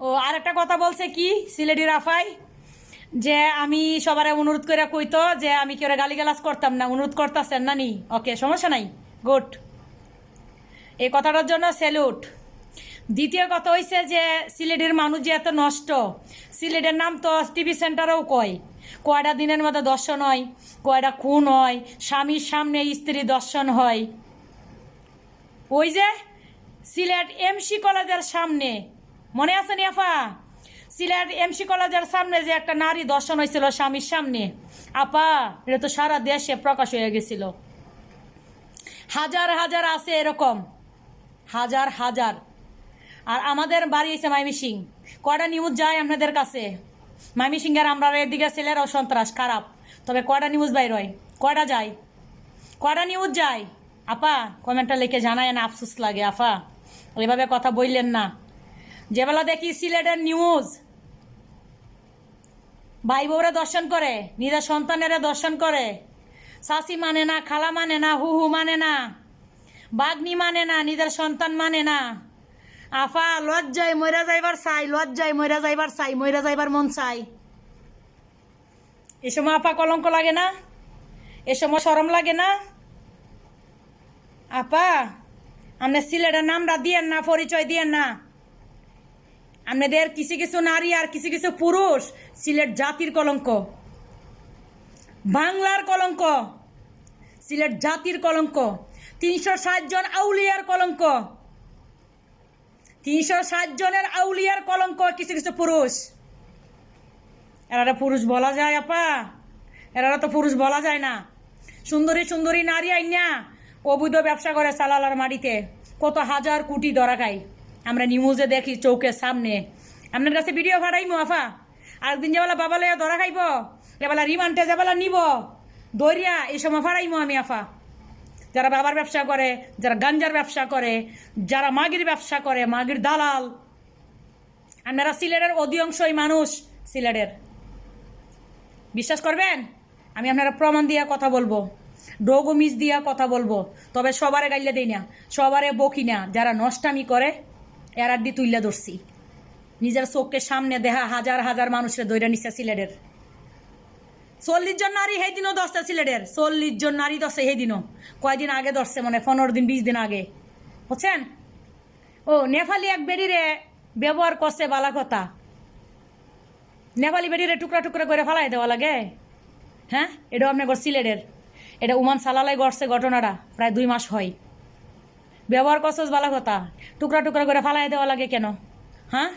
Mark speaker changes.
Speaker 1: ও আর একটা কথা বলছে কি, সিলেটি রাফাই? যে আমি সবারে অনুরোধ করে কইতো যে আমি কেউ গালিগালাজ করতাম না, অনুরোধ করতেছেন না নি? ওকে, সমস্যা নাই, গুড। এই কথাটার জন্য স্যালুট। দ্বিতীয় কথা হইছে যে সিলেটের মানুষ যে এত নষ্ট, সিলেটের নাম তো টিভি সেন্টারেও কয়। কয়টা দিনের মধ্যে দর্শন হয়, কয়টা খুন হয়, স্বামীর সামনে স্ত্রী দর্শন হয়। ওই যে সিলেট এমসি কলেজের সামনে মনে আছে নি আফা সিলেট এমসি কলেজের সামনে যে একটা নারী দর্শন হয়েছিল স্বামীর সামনে। আপা, এটা তো সারা দেশে প্রকাশ হয়ে গেছিল। হাজার হাজার আছে এরকম। হাজার হাজার। আর আমাদের বাড়ি হয়েছে মাইমি সিং কয়টা নিউজ যায় আপনাদের কাছে? মাইমি সিংয়ের আমরা এদিকে ছেলেরাও সন্ত্রাস, খারাপ। তবে কয়টা নিউজ বাইর হয়? কয়টা যায়? কয়টা নিউজ যায়? আপা, কমেন্টটা লিখে জানায় না, আফসোস লাগে আফা এভাবে কথা বললেন না। যেবেলা দেখি সিলেটের নিউজ ভাই বউরা দর্শন করে, নিজের সন্তানেরা দর্শন করে, শাশি মানে না, খালা মানে না, হু হু মানে না, বাগনি মানে না, নিজের সন্তান মানে না, আফা লজ্জায় ময়রা যাইবার চাই, লজ্জায় ময়রা যাইবার চাই ময়রা যাইবার মন চাই। এ সময় আপা কলঙ্ক লাগে না, এ সময় সরম লাগে না। আপা আপনি সিলেটের নামটা দিয়েন না, পরিচয় দিয়েন না। আপনাদের কিছু কিছু নারী আর কিছু কিছু পুরুষ, সিলেট জাতির কলঙ্ক। বাংলার কলঙ্ক, সিলেট জাতির কলঙ্ক। তিনশো ষাট জন আউলিয়ার কলঙ্ক। তিনশো ষাট জনের আউলিয়ার কলঙ্ক কিছু কিছু পুরুষ। এরা পুরুষ বলা যায়, আপা। এরা তো পুরুষ বলা যায় না। সুন্দরী সুন্দরী নারী আইনা অবৈধ ব্যবসা করে সালালার মাটিতে। কত হাজার কোটি ধরা খাই আমরা নিউজে দেখি চৌকের সামনে। আপনার কাছে ভিডিও ভাড়াইমো, আফা? আরেকদিন যেবেলা বাবা লইয়া ধরা খাইব এবেলা রিমান্ডে যেবেলা নিব, দরিয়া, এই সময় ভাড়াইমো আমি, আফা। যারা বাবার ব্যবসা করে, যারা গাঞ্জার ব্যবসা করে, যারা মাগির ব্যবসা করে, মাগির দালাল। আপনারা সিলেটের অধিকাংশই মানুষ সিলেটের। বিশ্বাস করবেন? আমি আপনারা প্রমাণ দিয়া কথা বলব। ডোগো মিস দিয়া কথা বলব। তবে সবারে গাইলে দেই না, সবারে বকি না, যারা নষ্টামি করে এরাড্ডি তুইলে ধরছি। নিজের চোখের সামনে দেহা হাজার হাজার মানুষের দৈরা নিচ্ছে সিলেটের। চল্লিশ জন নারী সেই দিনও দশটা সিলেটের। চল্লিশ জন নারী দশে সেই দিনও কয়দিন আগে ধরছে মানে পনেরো দিন, বিশ দিন আগে। বুঝছেন? ও, নেপালি এক বেডিরে ব্যবহার করছে বালা কথা। নেপালি বেডিরে টুকরা টুকরা করে ফেলাই দেওয়া লাগে। হ্যাঁ? এটাও আপনার সিলেটের। এটা উমান সালালাই গড়ছে ঘটনাটা, প্রায় দুই মাস হয়। ব্যবহার করছস বালা কথা। টুকরা টুকরা করে ফালাই দেওয়া লাগে কেন? হ্যাঁ?